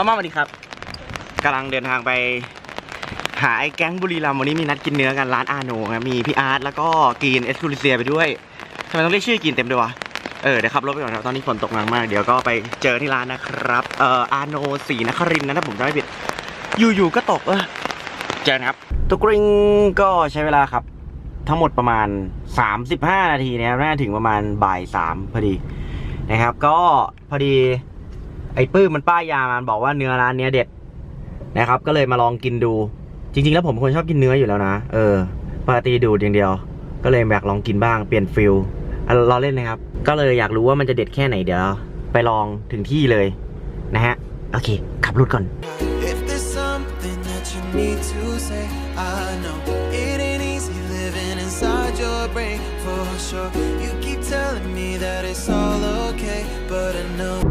ป้ามาสวัสดีครับกำลังเดินทางไปหาไอ้แก๊งบุรีรัมย์วันนี้มีนัดกินเนื้อกันร้านอาโนครับมีพี่อาร์ตแล้วก็กรีนเอสคูลิเซียไปด้วยทำไมต้องเรียกชื่อกรีนเต็มด้วยวะเออเดี๋ยวขับรถไปก่อนครับตอนนี้ฝนตกหนักมาก เดี๋ยวก็ไปเจอที่ร้านนะครับเอ่ออาโนสีนครินทร์นะถ้าผมจำไม่ผิดอยู่ๆก็ตกเออเจอกันครับตุกริงก็ใช้เวลาครับ ทั้งหมดประมาณ 35 นาทีนะครับน่าจะถึงประมาณบ่ายสามพอดีนะครับ ก็พอดี ไอ้ปื้มมันป้ายยามันบอกว่าเนื้อร้านเนี้ยเด็ดนะครับ ก็เลยมาลองกินดู จริง ๆ แล้วผมคนชอบกินเนื้ออยู่แล้วนะ เออปกติดูดอย่างเดียว ก็เลยอยากลองกินบ้างเปลี่ยนฟิลอะเราเล่นนะครับ ก็เลยอยากรู้ว่ามันจะเด็ดแค่ไหนเดี๋ยวไปลองถึงที่เลยนะฮะ โอเค ขับรถก่อน Your brain for sure. You keep telling me that it's all okay, but I know.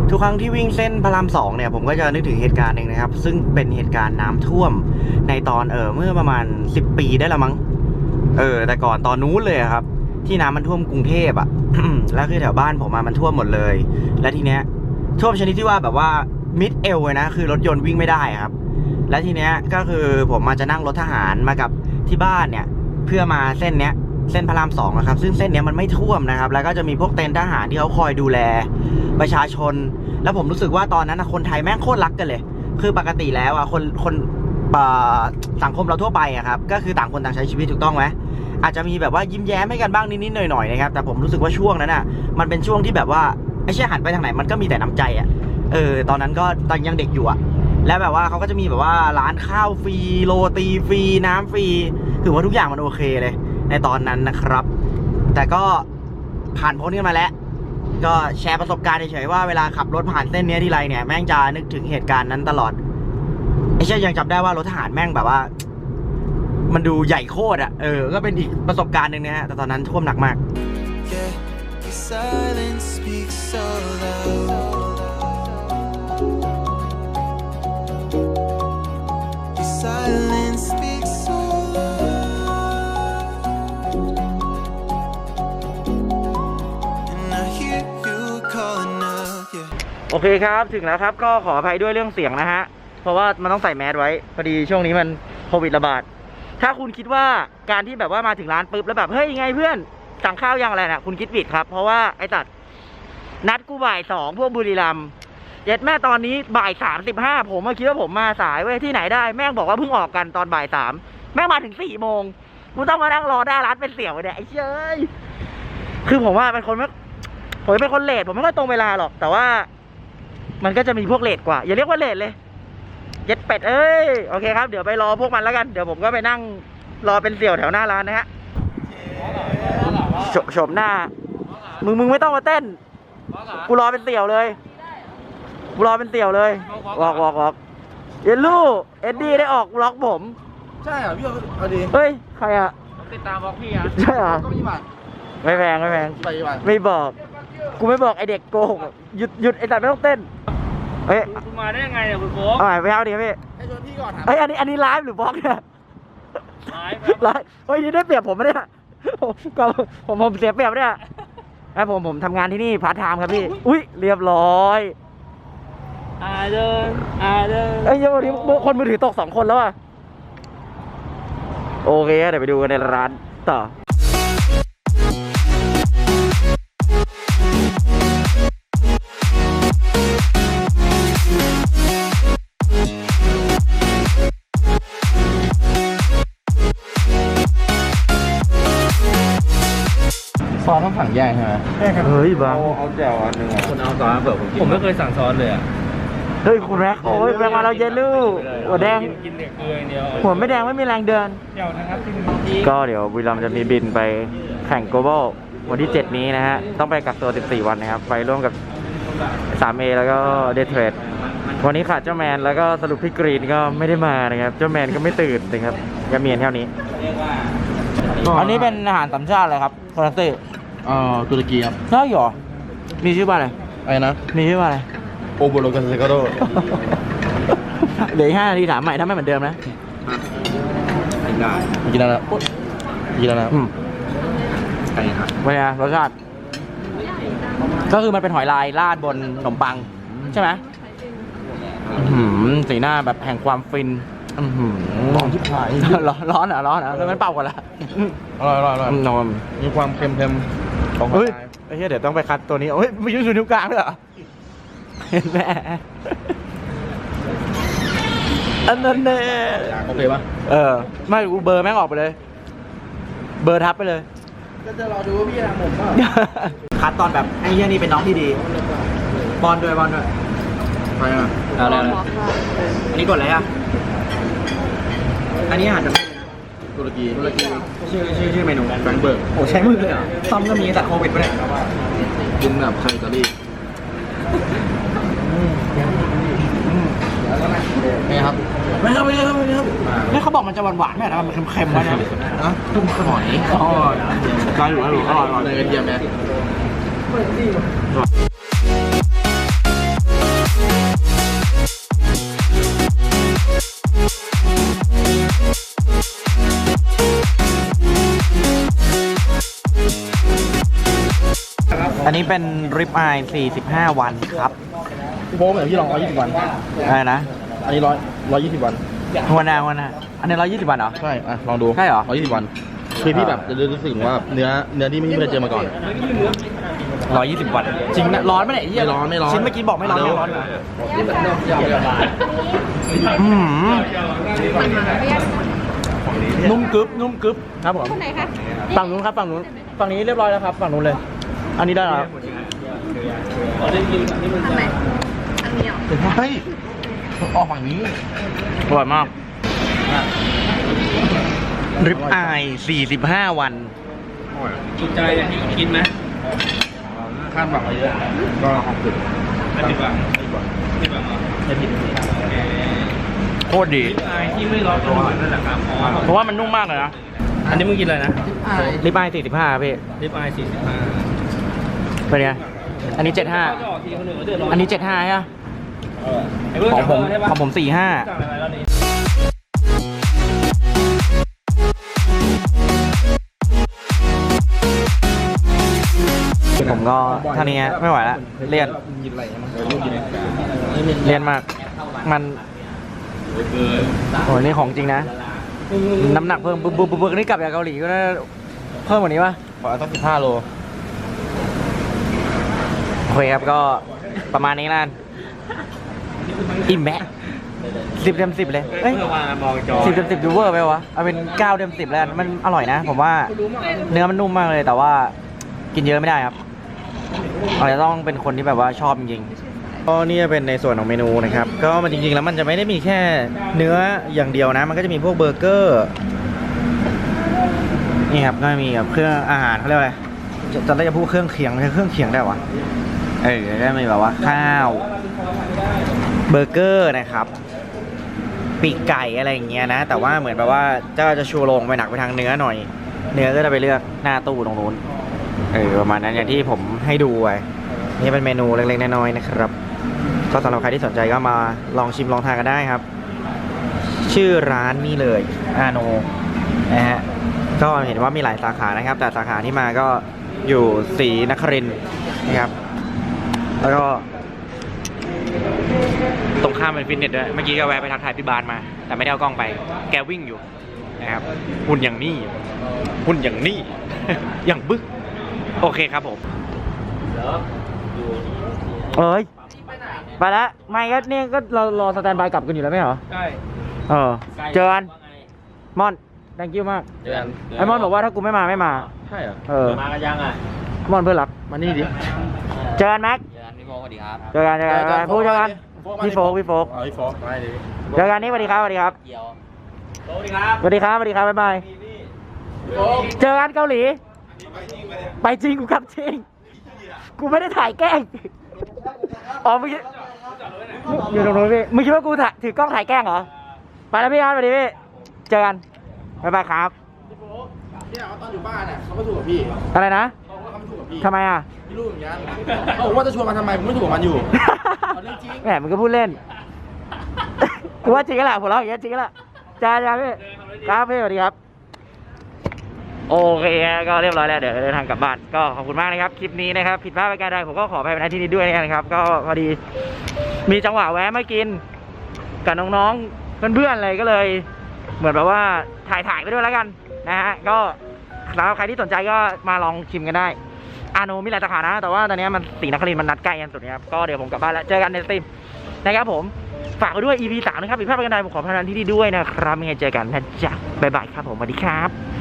ทุกครั้งที่วิ่งเส้นพระรามสองเนี่ยผมก็จะนึกถึงเหตุการณ์หนึ่งนะครับ ซึ่งเป็นเหตุการณ์น้ำท่วมในตอนเออเมื่อประมาณ 10 ปีได้ละมั้งเออ แต่ก่อนตอนนู้นเลยครับ ที่น้ำมันท่วมกรุงเทพอะแล้วคือแถวบ้านผมมามันท่วมหมดเลย และทีเนี้ยท่วมชนิดที่ว่าแบบว่ามิดเอลเลยนะคือรถยนต์วิ่งไม่ได้ครับ และทีเนี้ยก็คือผมมาจะนั่งรถทหารมากับที่บ้านเนี่ย เพื่อมาเส้นเนี้ย เส้นพระรามสองนะครับ ซึ่งเส้นนี้มันไม่ท่วมนะครับ แล้วก็จะมีพวกเต็นท์ทหารที่เขาคอยดูแลประชาชน แล้วผมรู้สึกว่าตอนนั้นนะคนไทยแม่งโคตรรักกันเลย คือปกติแล้วอะคนคนสังคมเราทั่วไปอะครับก็คือต่างคนต่างใช้ชีวิตถูกต้องไหมอาจจะมีแบบว่ายิ้มแย้มให้กันบ้างนิดๆหน่อยๆนะครับแต่ผมรู้สึกว่าช่วงนั้นอะมันเป็นช่วงที่แบบว่าไอ้เชี่ยหันไปทางไหนมันก็มีแต่น้ำใจอะเออตอนนั้นก็ตอนยังเด็กอยู่อะแล้วแบบว่าเขาก็จะมีแบบว่าร้านข้าวฟรีโรตีฟรีน้ำฟรีถือว่าทุกอย่างมันโอเคเลย ในตอนนั้นนะครับ แต่ก็ผ่านพ้นกันมาแล้ว ก็แชร์ประสบการณ์เฉยๆว่าเวลาขับรถผ่านเส้นเนี้ยทีไรเนี่ยแม่งจะนึกถึงเหตุการณ์นั้นตลอดไอ้เช่ยยังจำได้ว่ารถทหารแม่งแบบว่า มันดูใหญ่โคตรอะเออก็เป็นอีกประสบการณ์หนึ่งนะฮะแต่ตอนนั้นท่วมหนักมาก Yeah, โอเคครับถึงแล้วครับก็ขออภัยด้วยเรื่องเสียงนะฮะ เพราะว่ามันต้องใส่แมสไว้ พอดีช่วงนี้มันโควิดระบาด ถ้าคุณคิดว่าการที่แบบว่ามาถึงร้านปุ๊บแล้วแบบเฮ้ยยังไงเพื่อนสั่งข้าวยังอะไรนะคุณคิดผิดครับ เพราะว่าไอ้ตัดนัดกูบ่ายสองพวกบุรีรัมย์เจ็ดแม่ตอนนี้บ่ายสามสิบห้าผมมาคิดว่าผมมาสายเว้ยที่ไหนได้แม่งบอกว่าเพิ่งออกกันตอนบ่ายสามแม่งมาถึงสี่โมงกูต้องมานั่งรอหน้าร้านเป็นเสี่ยวเนี่ยไอ้เชยคือผมว่าเป็นคนไม่ผมเป็นคนเลทผมไม่ค่อยตรงเวลาหรอก แต่ว่า มันก็จะมีพวกเลทกว่า อย่าเรียกว่าเลทเลยเจ็ดเป็ดเอ้ยโอเคครับเดี๋ยวไปรอพวกมันแล้วกันเดี๋ยวผมก็ไปนั่งรอเป็นเสี่ยวแถวหน้าร้านนะฮะโฉโฉมหน้า มึงมึงไม่ต้องมาเต้นกูรอเป็นเสี่ยวเลยกูรอเป็นเสี่ยวเลยวอกวอกวอกเยลลูเอ็ดดี้ได้ออกบล็อกผมใช่เหรอพี่เอาเอาดีเฮ้ยใครอะติดตามบล็อกพี่อะใช่เหรอก็มีบัตรไม่แพงไม่แพงไปกี่บัตรไม่บอก กูไม่บอกไอเด็กโกหกอะหยุดหยุดไอสัตว์ไม่ต้องเต้น เฮ้ยคุณมาได้ยังไงเนี่ยคุณโค้กเอาใหม่ไปเอาดิครับพี่ให้ชวนพี่ก่อนถามเฮ้ยอันนี้อันนี้ไลฟ์หรือบล็อกเนี่ยไลฟ์ไลฟ์เฮ้ยนี่ได้เปรียบผมไหมเนี่ยผมก็ผมผมเสียเปรียบเนี่ยไอ้ผมผมทำงานที่นี่พาร์ทไทม์ครับพี่ อุ้ยเรียบร้อยอาเดินอาเดินเอ้ยเดี๋ยววันนี้คนมือถือตกสองคนแล้วอะโอเคเดี๋ยวไปดูกันในร้านต่อ อสต้องสั่งแยกใช่ไหมเฮ้ยบาง เอาแจ่วอันหนึ่งคุณเอาซอสเผื่อผมกินผมไม่เคยสั่งซอสเลยอะเฮ้ยคุณแม็กโอ้ยแม็กมาเราเยลลูหัวแดง กินเด็กเกลืออย่างเดียวหัวไม่แดงไม่มีแรงเดินแจ่วนะครับก็เดี๋ยวบุรีรัมย์จะมีบินไปแข่ง global วันที่ 7 นี้นะฮะ ต้องไปกักตัว 14 วันนะครับ ไปร่วมกับ 3A แล้วก็เดทเทรดวันนี้ขาดเจ้าแมนแล้วก็สรุปพี่กรีนก็ไม่ได้มานะครับ เจ้าแมนก็ไม่ตื่นนะครับก็มีเท่านี้ อันนี้เป็นอาหารสัญชาติอะไรครับฟรังเศส เอ่อตุรกีครับใช่หรอมีชื่อว่าอะไรอะไรนะมีชื่อว่าอะไรโอโบโลกาเซโกโดเหลืออีกห้านาทีถามใหม่ถ้าไม่เหมือนเดิมนะกินได้กินแล้วนะปุ๊บกินแล้วนะอืมใช่ครับเป็นไงรสชาติ ก็คือมันเป็นหอยลายราดบนขนมปัง ใช่ไหมอื้อหือสีหน้าแบบแห่งความฟินอื้อหือร้อนที่ผายร้อนร้อนเหรอะร้อนเหรอะแล้วมันเป่ากันละอร่อยอร่อยอร่อยนมมีความเค็มๆ ของกระเฮ้ยชายไอ้เหี้ยเดี๋ยวต้องไปคัดตัวนี้เฮ้ยไม่ยุ่งสู่นิ้วกลางด้วยเหรอเห็นไหมอันนั้นเน่โอเคปะเออ ไม่กูเบอร์แม่งออกไปเลย เบอร์ทับไปเลย ก็จะรอดูว่าพี่ทำผมเปล่าคัดตอนแบบไอ้เหี้ยนี่เป็นน้องที่ดี บอลด้วยบอลด้วยใครอะเอาเลยอันนี้กดอะไรอะ อันนี้อาหารจะ ตุรกีตุรกีชื่อชื่อชื่อเมนูแฟรงก์เบิร์กโอ้ใช้มือเลยเหรอซ่อมก็มีแต่โควิดไปะเนี่ยกินแบบไข่อิตาลีนี่ครับไม่ครับไม่ครับไม่ครับนี่เขาบอกมันจะหวานหวานๆไหมนะมันเค็มๆวะเนี่ยนะตุ้มขอยอ๋อได้อยู่ได้อยู่อร่อยอร่อยเนยกระเทียมไหม อันนี้เป็นริบอาย45 วันครับพี่โบ๊ทเหมือนพี่ลองร้อยยี่สิบวัน อะไรนะอันนี้ร้อยร้อยยี่สิบวัน หัวหน้าหัวหน้าอันนี้120 วันเหรอ ใช่ อะ ลองดูใช่เหรอร้อยยี่สิบวัน คือพี่แบบจะรู้สึกว่าแบบเนื้อเนื้อที่ไม่เคยเจอมาก่อน 120 วัน จริงนะร้อนไหมเนี่ยไอ้เหี้ยไม่ร้อนไม่ร้อน ชิ้นเมื่อกี้บอกไม่ร้อนเดี๋ไม่ยวร้อนเหรออืมนุ่มกึบนุ่มกึบครับผมคนไหนคะ ฝั่งนู้นครับ ฝั่งนู้น ฝั่งนี้เรียบร้อยแล้วครับ ฝั่งนู้นเลย อันนี้ได้แล้วอันไหนอันนี้เหรอเฮ้ยออกฝั่งนี้ อร่อยมาก ริบอาย 45 วัน ถูกใจอย่างที่คิดไหมคาดหวังมาเยอะ ก็ขอบคุณไม่ผิดหวังไม่ผิดหวังไม่ผิดหวังเหรอไม่ผิดโคตรดี ไอ้ที่ไม่ร้อนตัวนั่นแหละครับอ๋อเพราะว่ามันนุ่มมากเลยนะ อันนี้มึงกินอะไรนะ ริบอาย 45พี่ ริบอายสี่สิบห้า เป็นไง อันนี้75อันนี้75ใช่ไหมไอ้เพื่อนของผมใช่ปะของผมสั่งอะไรแล้วนี่ผมก็เท่านี้ฮะไม่ไหวล้วเลี่ยนกินอะไรมันลูกกินเลี่ยนมาก มันโอ้ยนี่ของจริงนะ น้ำหนักเพิ่ม บึ๊บบึ๊บบึ๊บบึ๊บนี่กลับจากเกาหลีก็น่าเพิ่มกว่านี้ปะขอต้องสิบห้าโล เคครับก็ประมาณนี้นั่นอิ่มแมะสิบเต็มสิบเลยเอ้ยเพื่อมามองจอสิบเต็มสิบดูเวอร์ไปวะ เอาเป็นเก้าเต็มสิบแล้วกันมันอร่อยนะ ผมว่าเนื้อมันนุ่มมากเลยแต่ว่ากินเยอะไม่ได้ครับอาจจะต้องเป็นคนที่แบบว่าชอบจริงๆก็นี่เป็นในส่วนของเมนูนะครับ ก็มันจริงๆแล้วมันจะไม่ได้มีแค่เนื้ออย่างเดียวนะ มันก็จะมีพวกเบอร์เกอร์นี่ครับก็มีแบบเครื่องอาหารเขาเรียกว่าอะไรจะจะได้จะพูดเครื่องเคียงไม่ใช่เครื่องเคียงได้วะ เออได้มีแบบว่าข้าว เบอร์เกอร์นะครับ ปีกไก่อะไรอย่างเงี้ยนะ แต่ว่าเหมือนแบบว่าเจ้าจะชูโรงไปหนักไปทางเนื้อหน่อย เนื้อก็จะไปเลือกหน้าตู้ตรงนู้น เออประมาณนั้นอย่างที่ผมให้ดูไว้นี่เป็นเมนูเล็กๆน้อยๆนะครับ ก็สำหรับใครที่สนใจก็มาลองชิมลองทานกันได้ครับ ชื่อร้านนี่เลยอาโนนะฮะก็เห็นว่ามีหลายสาขานะครับ แต่สาขาที่มาก็อยู่ศรีนครินนะครับ แล้วก็ตรงข้ามเป็นฟิตเนสด้วย เมื่อกี้ก็แวะไปทักทายพี่บานมา แต่ไม่ได้เอากล้องไป แกวิ่งอยู่นะครับ หุ่นอย่างนี้ หุ่นอย่างนี้ อย่างบึก โอเคครับผม เอ้ย ไปแล้วไม่ก็เนี่ยก็เรารอสแตนบายกลับกันอยู่แล้วไม่เหรอ ใช่ เออ เจอกันมอน thank you มาก เจอกันไอมอนบอกว่าถ้ากูไม่มาไม่มา ใช่เหรอ เออ มากันยังอะมอนเพื่อนรัก มานี่ดิ เจอกันแม็กเจอกันพี่โม สวัสดีครับเจอกันเจอกันพูดเจอกันพี่โฟกพี่โฟกเอาพี่โฟกไปดิเจอกันนี่สวัสดีครับสวัสดีครับเกี่ยวสวัสดีครับสวัสดีครับสวัสดีครับบ๊ายบายเจอกันเกาหลี ไปจริงกูกลับจริง กูไม่ได้ถ่ายแกล้งอ๋อเมื่อกี้อยู่ตรงนู้นพี่มึงคิดว่ากูถ่ายถือกล้องถ่ายแกล้งเหรอไปแล้วพี่ครับสวัสดีพี่เจอกันบ๊ายบายครับเนี่ยตอนอยู่บ้านเนี่ยเขาไม่ถูกกับพี่อะไรนะเขาเขา ไม่ถูกกับพี่ทำไมอะ พี่รู้อย่างนั้นเขาบอกว่าจะชวนมาทำไมผมไม่ถูกกับมันอยู่ เอาเรื่องจริง แหมมึงก็พูดเล่น กูว่าจริงก็แหละหัวเราะอย่างเงี้ยจริงก็แหละจ้าจ้าพี่ครับพี่สวัสดีครับ โอเคฮะก็เรียบร้อยแล้วเดี๋ยวเดินทางกลับบ้านก็ขอบคุณมากนะครับคลิปนี้นะครับผิดพลาดประการใดผมก็ขออภัยในที่นี้ด้วยนะครับ ก็พอดีมีจังหวะแวะมากิน กับน้องๆเพื่อนๆอะไรก็เลย เหมือนแบบว่าถ่ายถ่ายๆไปด้วยแล้วกันนะฮะก็สำหรับใครที่สนใจก็มาลองชิมกันได้ อาโนมีหลายสาขานะ แต่ว่าตอนนี้มันสีนครินมันนัดใกล้กันสุดนะครับ ก็เดี๋ยวผมกลับบ้านแล้ว เจอกันในสตรีมนะครับผม ฝากไว้ด้วย EP 3 นะครับผิดพลาดประกันใดผมขอพนันที่ดีด้วยนะครับยังไงเจอกันนะจ๊ะบ๊ายบายครับผมสวัสดีครับ